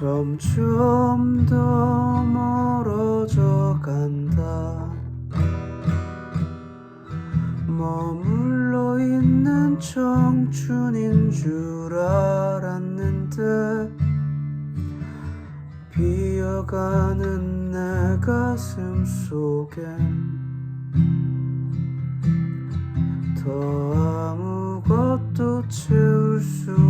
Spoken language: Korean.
점점 더 멀어져 간다. 머물러 있는 청춘인 줄 알았는데 비어가는 내 가슴 속엔 더 아무것도 채울 수